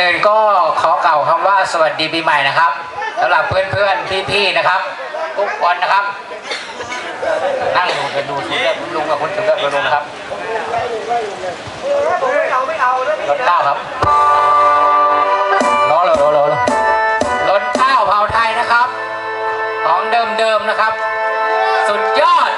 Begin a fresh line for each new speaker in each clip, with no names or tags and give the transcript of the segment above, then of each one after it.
อื่นก็ขอเก่าวคำว่าสวัสดีปีใหม่นะครับสำหรับเพื่อนๆพี่ๆนะครับ ทุกคนนะครับ นั่งดูกันดูสุดยอดลุงกับคุณสุดยอดคุณลุงนะครับรถข้าครับรอเลยรอเลยรถข้าเผาไทยนะครับ ของเดิมๆนะครับ สุดยอด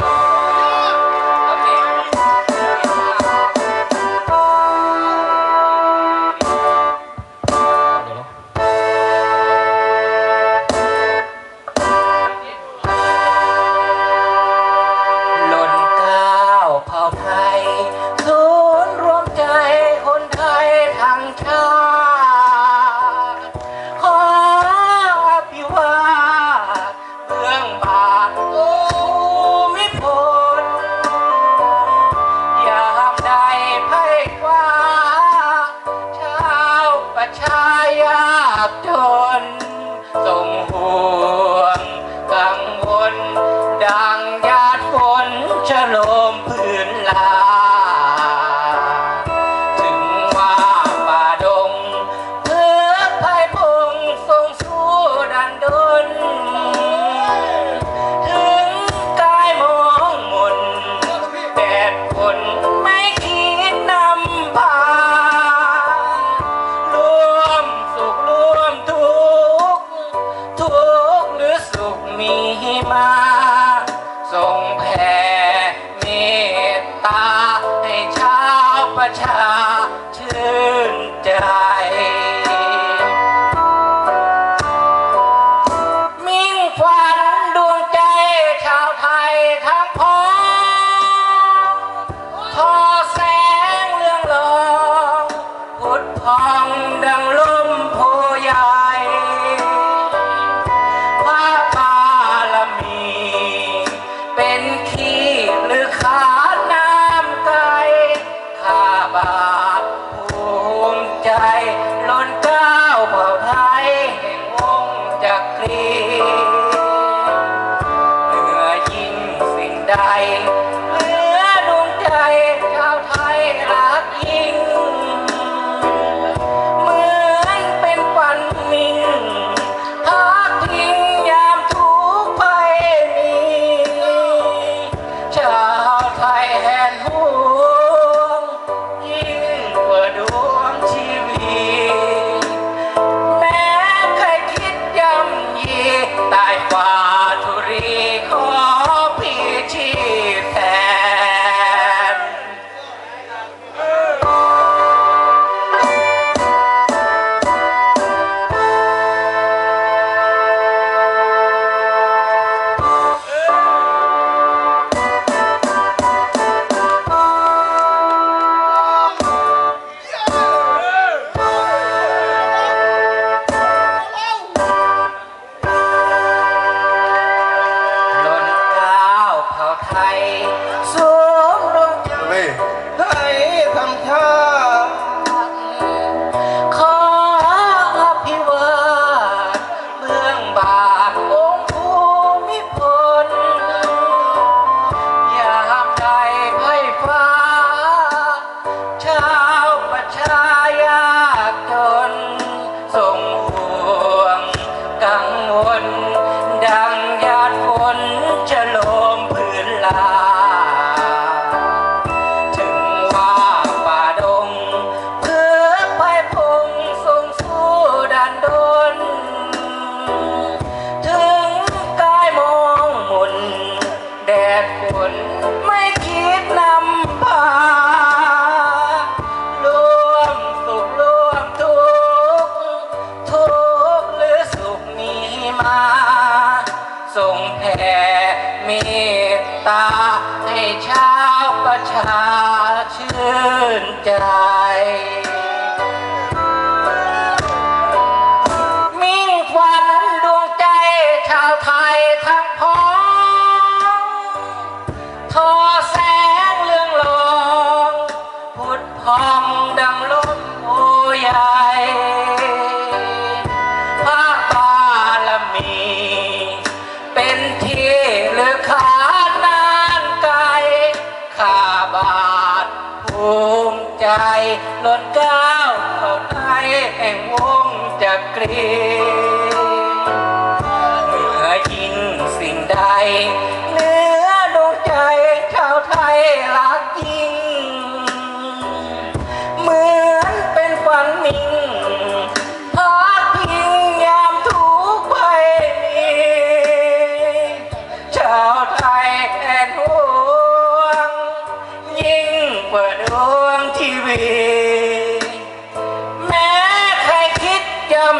ายากจน ประชาชื่นใจ มิ่งฝันดวงใจชาวไทยทั้งพ้องทอแสงเรื่องลองพุดพอง สิ่าวป ตาให้ชาวประชาชื่นใจมิ่งฝันดวงใจชาวไทยทั้งพ้องทอแสงเรื่องรองพุดพองดังลมโพใหญ่พระบารมี เป็นที่หรือขา ภูมิใจล้นก้าวเข้าไทยแห่งวงจักรี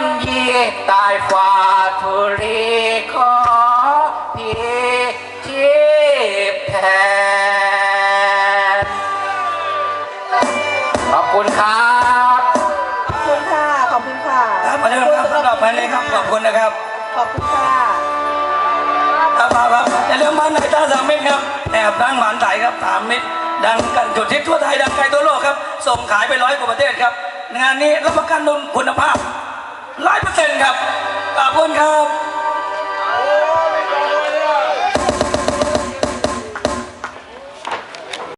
ำยีตายฝ่าทุรีขอพี่ชีพแทนขอบคุณครับ
ขอบคุณค่ะ ขอบคุณค่ะ
ครับมาเริ่มครับต่อไปเลยครับขอบคุณนะครับ
ขอบคุณค่ะ
ครับครับครับอย่าลืมบ้านไหนตาสามมิตรครับแอบตั้งหมานไทยครับสามมิตรดังกันจุดทิศทั่วไทยดังไกลทั่วโลกครับ ส่งขายไปร้อยกว่าประเทศครับงานนี้รับประกันคุณภาพ ร้อยเปอร์เซ็นต์ครับขอบคุณครับ